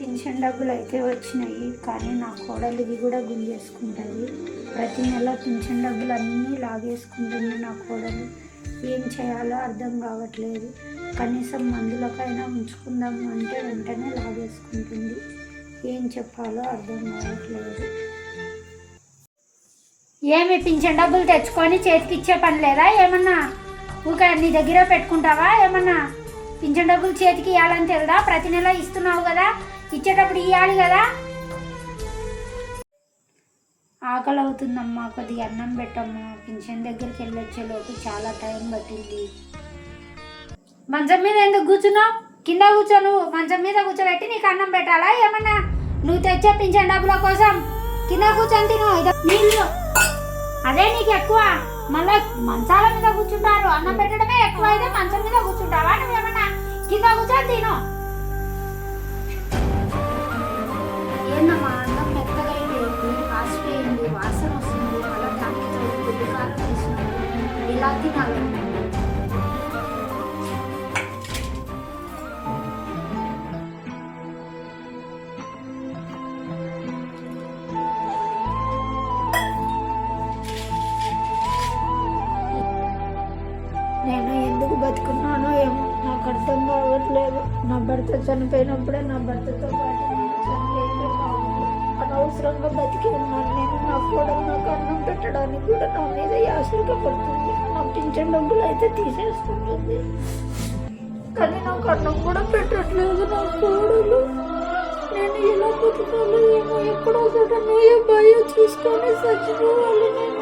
Pension డబ్బులు అయితే వచ్చినాయి కానీ నా కోడలివి కూడా గుంజేసుకుంటుంది. ప్రతి నెల పింఛన్ డబ్బులు అన్నీ లాగేసుకుంటుంది నా కోడలు. ఏం చేయాలో అర్థం కావట్లేదు. కనీసం మందులకైనా ఉంచుకుందాము అంటే వెంటనే లాగేసుకుంటుంది. ఏం చెప్పాలో అర్థం కావట్లేదు. ఏమి పింఛన్ డబ్బులు తెచ్చుకొని చేతికి ఇచ్చే పని లేదా ఏమన్నా? ఊక నీ దగ్గర పెట్టుకుంటావా ఏమన్నా? పింఛన్ డబ్బులు చేతికి ఇవ్వాలని తెలుదా? ప్రతి నెల ఇస్తున్నావు కదా. ఇచ్చేటప్పుడు ఇవ్వాలి కదా? ఆకలి అవుతుందమ్మా కొద్దిగా అన్నం పెట్టమ్మా. పింఛన్ దగ్గరికి వెళ్ళొచ్చేలోపు చాలా టైం పట్టింది. మంచం మీద ఎందుకు కూర్చున్నావు? కింద కూర్చోను మంచం మీద కూర్చోబెట్టి నీకు అన్నం పెట్టాలా? ఏమన్నా? నువ్వు తెచ్చే పింఛన్ డబ్బుల కోసం కింద కూర్చొని తిను. నీళ్ళు. అదే నీకు ఎక్కువ. మళ్ళీ మంచాల మీద కూర్చుంటారు. అన్నం పెట్టడమే ఎక్కువ అయితే మంచం మీద కూర్చుంటావా? నువ్వేమన్నా కింద కూర్చొని తిను. వేసినారు ఇలా నేను ఎందుకు బతుకున్నానో ఏమో. నాకు అర్థం కావట్లేదు. నా భర్త చనిపోయినప్పుడే నా భర్తతో పాటు నేను చనిపోయిందే బాగుంది అనవసరంగా బతికి ఉన్నాను. నేను నా కూడా నాకు అన్నం పెట్టడానికి కూడా నా మీద యాసరిగా పడుతుంది పింఛన్ డబ్బులు అయితే తీసేసుకుంటుంది కానీ నాకు అన్నం కూడా పెట్టట్లేదు నా కోడలు. నేను ఎలా బతకాలో ఏమో ఎక్కడో చోట ఏ భయం చూసుకొని సచ్చిపోవాలి నేను